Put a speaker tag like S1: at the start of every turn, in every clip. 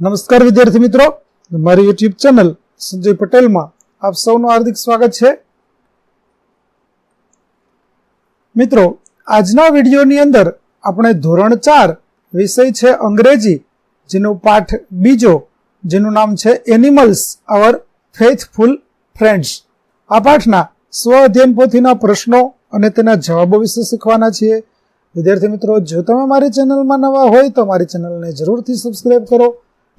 S1: નમસ્કાર વિદ્યાર્થી મિત્રો. મારી યુટ્યુબ ચેનલ સંજય પટેલમાં આપ સૌનું હાર્દિક સ્વાગત છે. મિત્રો, આજના વિડીયોની અંદર આપણે ધોરણ ચાર વિષય છે અંગ્રેજી, જેનો પાઠ બીજો, જેનું નામ છે એનિમલ્સ અવર ફેથફુલ ફ્રેન્ડ્સ આ પાઠના સ્વ અધ્યયન પોથીના પ્રશ્નો અને તેના જવાબો વિશે શીખવાના છીએ. વિદ્યાર્થી મિત્રો, જો તમે મારી ચેનલમાં નવા હોય તો મારી ચેનલને જરૂરથી સબસ્ક્રાઈબ કરો.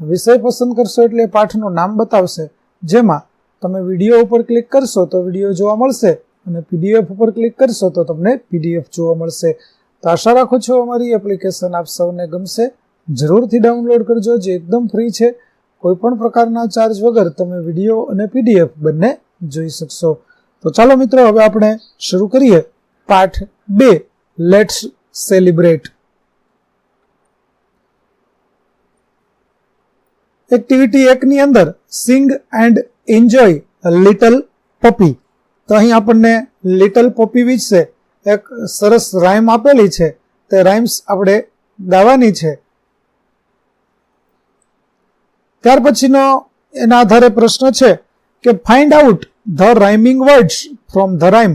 S1: વિષય પસંદ કરશો એટલે પાઠનું નામ બતાવશે, જેમાં તમે વીડિયો ઉપર ક્લિક કરશો તો વીડિયો જોવા મળશે અને પીડીએફ ઉપર ક્લિક કરશો તો તમને પીડીએફ જોવા મળશે. તો આશા રાખું છું અમારી એપ્લિકેશન આપ સૌને ગમશે. જરૂરથી ડાઉનલોડ કરજો, જે એકદમ ફ્રી છે. કોઈ પણ પ્રકારના ચાર્જ વગર તમે વીડિયો અને પીડીએફ બંને જોઈ શકશો. તો ચાલો મિત્રો, હવે આપણે શરૂ કરીએ. પાઠ બે લેટ્સ સેલિબ્રેટ એક્ટિવિટી એકની અંદર sing and enjoy little puppy તો અહીં આપણને લિટલ પપી વિશે એક સરસ રાઇમ આપેલી છે. તે રાઇમ્સ આપણે ગાવાની છે. ત્યાર પછીનો એના આધારે પ્રશ્ન છે કે find out the rhyming words from the rhyme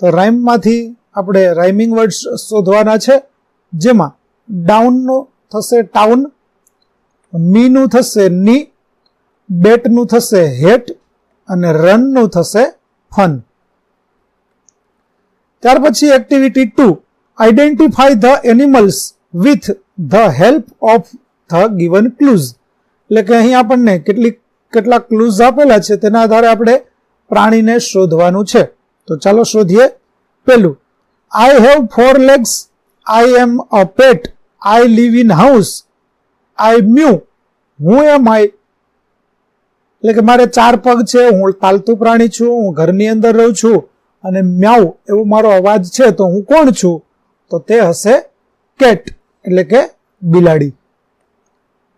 S1: તો રાઇમમાંથી આપણે રાઇમિંગ વર્ડ્સ શોધવાના છે. જેમાં ડાઉનનો થશે ટાઉન મીનું થશે ની, બેટનું થશે હેટ અને રનનું થશે ફન. ત્યાર પછી activity two identify the animals with the help of the given clues એટલે કે અહીં આપણને કેટલીક, કેટલાક ક્લૂઝ આપેલા છે, તેના આધારે આપણે પ્રાણીને શોધવાનું છે. તો ચાલો શોધીએ. પેલું I have four legs I am a pet I live in house I mew who am I. એટલે કે મારે ચાર પગ છે, હું પાલતુ પ્રાણી છું, હું ઘરની અંદર રહું છું અને મ્યાઉ એવો મારો અવાજ છે, તો હું કોણ છું? તો તે હશે કેટ, એટલે કે બિલાડી.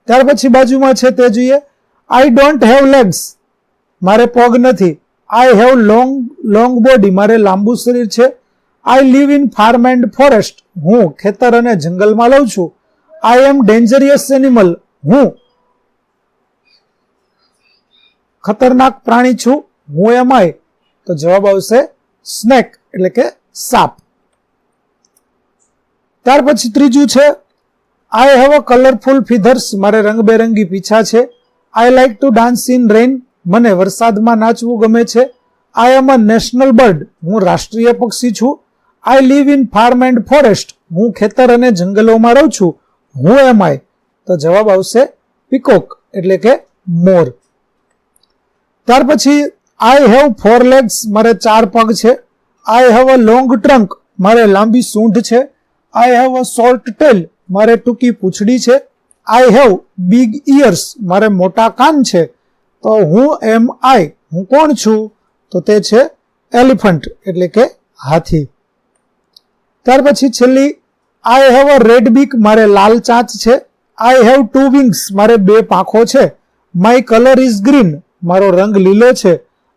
S1: ત્યાર પછી બાજુમાં છે તે જોઈએ. આઈ ડોન્ટ હેવ લેગ્સ મારે પગ નથી. I have long long body મારે લાંબુ શરીર છે. I live in farm and forest હું ખેતર અને જંગલમાં લઉં છું. આઈ એમ ડેન્જરિયસ એનિમલ હું ખતરનાક પ્રાણી છું. હું એમ આઈ તો જવાબ આવશે સ્નેક એટલે કે સાપ. ત્યાર પછી ત્રીજું છે આઈ હેવ અ કલરફુલ ફીધર્સ મારે રંગબેરંગી પીછા છે. I like to dance in rain મને વરસાદમાં નાચવું ગમે છે. આઈ એમ અ નેશનલ બર્ડ હું રાષ્ટ્રીય પક્ષી છું. I live in farm and forest હું ખેતર અને જંગલોમાં રહું છું. હું એમ આઈ તો જવાબ આવશે પીકોક, એટલે કે મોર. ત્યાર પછી આઈ હેવ ફોર લેગ્સ મારે ચાર પગ છે. I have a long trunk મારે લાંબી સૂંઢ છે. I have a short tail મારે ટૂંકી પૂંછડી છે. આઈ હેવ બિગ ઇયર્સ મારે મોટા કાન છે. તો હું એમ આઈ હું કોણ છું? તો તે છે એલિફન્ટ, એટલે કે હાથી. ત્યાર પછી છેલ્લી આઈ હેવ અ રેડ બીક મારે લાલ ચાંચ છે. આઈ હેવ ટુ વિંગ્સ મારે બે પાંખો છે. માય કલર ઇઝ ગ્રીન મારો રંગ લીલો છે.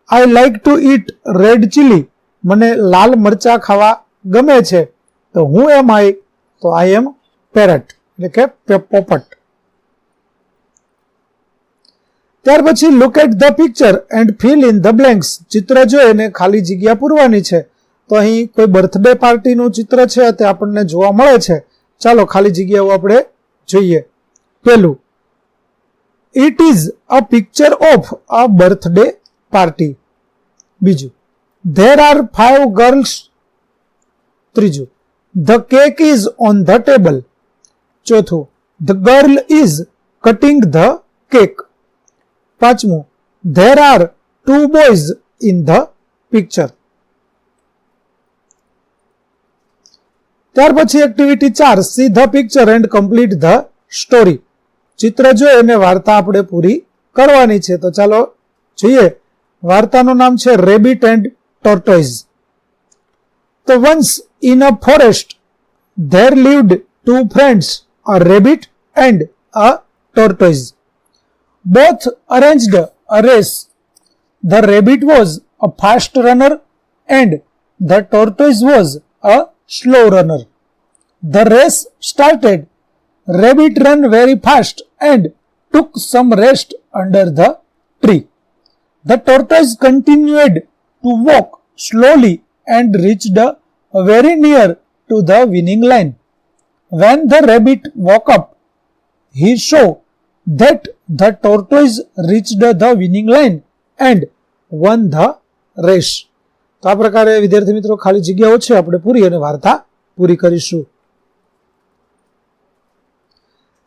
S1: I like to eat red chilli મને લાલ મરચા ખાવા ગમે છે. તો હું એમ આઈ તો આઈ એમ પેરટ એટલે કે પોપટ. ત્યાર પછી look at the picture and fill in the blanks ચિત્ર જોઈને ખાલી જગ્યા પૂરવાની છે. તો અહીં કોઈ બર્થડે પાર્ટીનું ચિત્ર છે તે આપણને જોવા મળે છે. ચાલો ખાલી જગ્યાઓ આપણે જોઈએ. પેલું it is a picture of a birthday party બીજું ધેર આર ફાઈવ ગર્લ્સ ત્રીજું the cake is on the table ચોથું the girl is cutting the cake પાંચમું there are two boys in the picture ત્યાર પછી activity ચાર see the picture and complete the story ચિત્ર જોઈ અને વાર્તા આપણે પૂરી કરવાની છે તો ચાલો જોઈએ વાર્તાનું નામ છે રેબિટ એન્ડ ટોર્ટોઇઝ તો once in a forest there lived two friends a rabbit and a tortoise both arranged a race the rabbit was a fast runner and the tortoise was a slow runner the race started rabbit ran very fast and took some rest under the tree the tortoise continued to walk slowly and reached very near to the winning line. When the rabbit woke up, he saw that the tortoise reached the winning line and won the race. તો આ પ્રકારે વિદ્યાર્થી મિત્રો ખાલી જગ્યાઓ છે, આપણે પૂરી અને વાર્તા પૂરી કરીશું.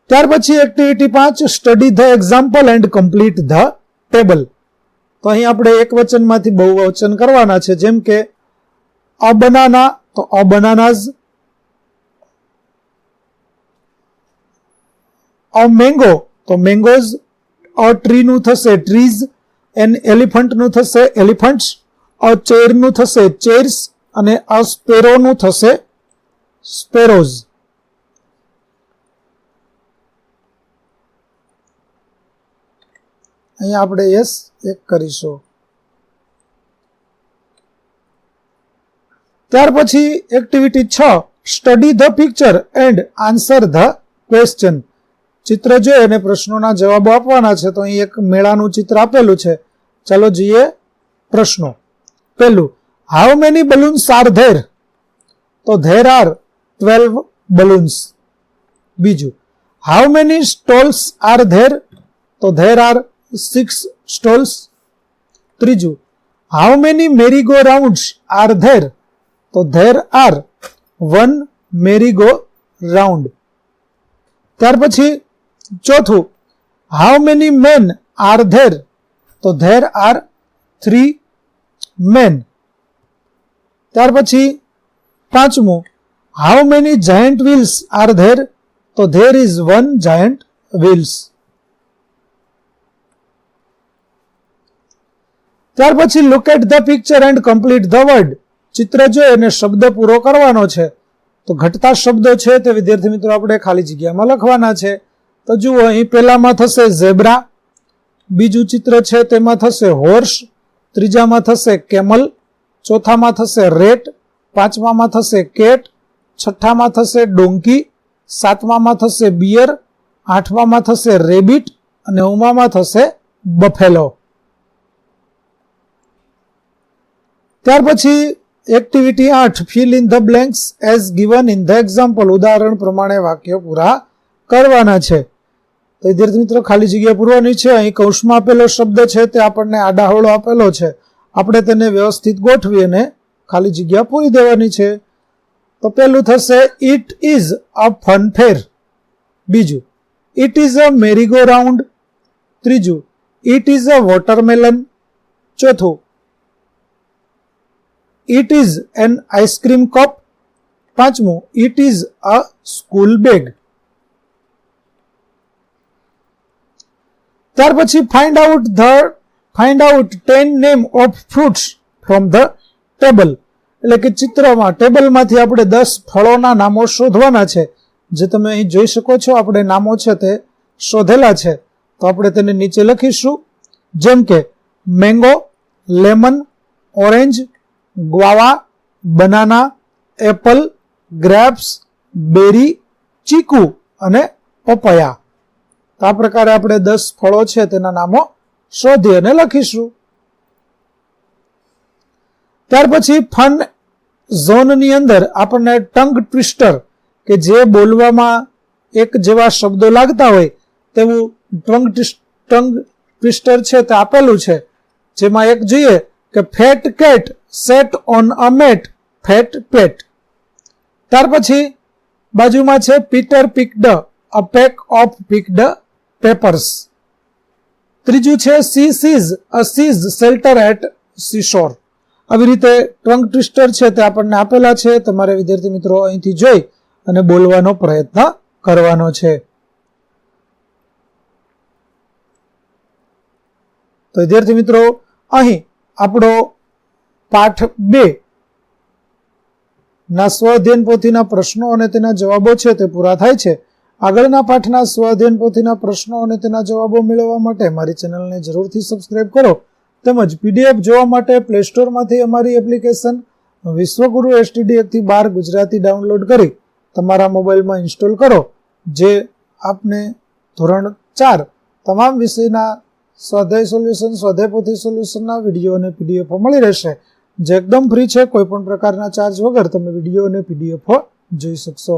S1: ત્યાર પછી એક્ટિવિટી પાંચ study the example and complete the table તો અહીં આપણે એક વચનમાંથી બહુ વચન કરવાના છે, જેમ કે અ બનાના તો અ બનાનાઝ અ મેંગો તો મેંગોઝ અ ટ્રીનું થશે ટ્રીઝ એન એલિફન્ટનું થશે એલિફન્ટ્સ અ ચેરનું થશે ચેર્સ અને અ સ્પેરોનું થશે સ્પેરોઝ અહીંયા આપણે યસ એક કરીશું. ત્યાર પછી એક્ટિવિટી છ study the picture and answer the question ચિત્ર જોઈ અને પ્રશ્નોના જવાબો આપવાના છે, તો અહીં એક મેળાનું ચિત્ર આપેલું છે. ચાલો જઈએ પ્રશ્નો. પહેલું how many balloons are there તો ધેર આર ટ્વેલ્વ બલૂન્સ બીજું how many stalls are there તો ધેર આર સિક્સ સ્ટોલ્સ ત્રીજું how many merry go rounds are there તો there are one merry go round ત્યાર પછી, ચોથું how many men are there તો there are three men. ત્યાર પછી પાંચમું how many giant wheels are there તો there is one giant wheels ત્યાર પછી look at the picture and complete the word ચિત્ર જોઈ અને શબ્દ પૂરો કરવાનો છે. તો ઘટતા શબ્દો છે તે વિદ્યાર્થી મિત્રો આપણે ખાલી જગ્યામાં લખવાના છે. તો જુઓ અહીં પહેલામાં થશે ઝેબ્રા, બીજું ચિત્ર છે તેમાં થશે હોર્સ ત્રીજામાં થશે કેમલ, ચોથામાં થશે રેટ, પાંચમામાં થશે કેટ, છઠ્ઠામાં થશે ડોંકી, સાતમામાં થશે બિયર, આઠમામાં થશે રેબિટ અને ઉમામાં થશે બફેલો. ત્યાર પછી એક્ટિવિટી આઠ, fill in the blanks as given in the example. ઉદાહરણ પ્રમાણે વાક્યો પૂરા કરવાના છે. તો વિદ્યાર્થી મિત્રો, ખાલી જગ્યા પૂરવાની છે. અહીં કૌંસમાં આપેલો શબ્દ છે, તે આપણને આડાહોળો આપેલો છે. આપણે તેને વ્યવસ્થિત ગોઠવી અને ખાલી જગ્યા પૂરી દેવાની છે. તો પેલું થશે it is a fun fair બીજું it is a merry go round ત્રીજું ઇટ ઇઝ અ વોટરમેલન ચોથું it is an ice cream cup પાંચમું it is a school bag ત્યાર પછી find out the find out ten name of fruits from the table એટલે કે ચિત્રમાં, ટેબલમાંથી આપણે દસ ફળોના નામો શોધવાના છે. જે તમે અહીં જોઈ શકો છો, આપણે નામો છે તે શોધેલા છે. તો આપણે તેને નીચે લખીશું. જેમ કે mango lemon orange guava banana apple grapes berry chikoo અને પપયા. તો આ પ્રકારે આપણે દસ ફળો છે તેના નામો શોધી અને લખીશું. ત્યાર પછી ફન ઝોનની અંદર આપણને ટંગ ટ્વિસ્ટર કે જે બોલવામાં એક જેવા શબ્દો લાગતા હોય તેવું ટંગ ટંગ ટ્વિસ્ટર છે તે આપેલું છે. જેમાં એક જોઈએ કે fat cat sat on a mat, fat pet. ત્યાર પછી બાજુમાં છે Peter picked, a peck of picked peppers. ત્રીજું છે sea sees a seas shelter at seashore. આવી રીતે ટ્રંક ટ્વિસ્ટર છે તે આપણને આપેલા છે. તમારે વિદ્યાર્થી મિત્રો અહીંથી જોઈ અને બોલવાનો પ્રયત્ન કરવાનો છે. તો વિદ્યાર્થી મિત્રો, અહીં આપણો પાઠ બે ના સ્વઅધ્યયન પોથીના પ્રશ્નો અને તેના જવાબો છે તે પૂરા થાય છે. આગળના પાઠના સ્વાધ્યન પોથીના પ્રશ્નો અને તેના જવાબો મેળવવા માટે મારી ચેનલને જરૂરથી સબસ્ક્રાઇબ કરો. તેમજ પીડીએફ જોવા માટે પ્લે સ્ટોરમાંથી અમારી એપ્લિકેશન વિશ્વગુરુ એસટીડીએફથી બાર ગુજરાતી ડાઉનલોડ કરી તમારા મોબાઈલમાં ઇન્સ્ટોલ કરો, જે આપને ધોરણ ચાર તમામ વિષયના સ્વાધ્યાય સોલ્યુશન, સ્વાધ્યાય પોથી સોલ્યુશનના વીડિયો અને પીડીએફો મળી રહેશે. જે એકદમ ફ્રી છે કોઈ પણ પ્રકારના ચાર્જ વગર તમે વીડિયો અને પીડીએફો જોઈ શકશો.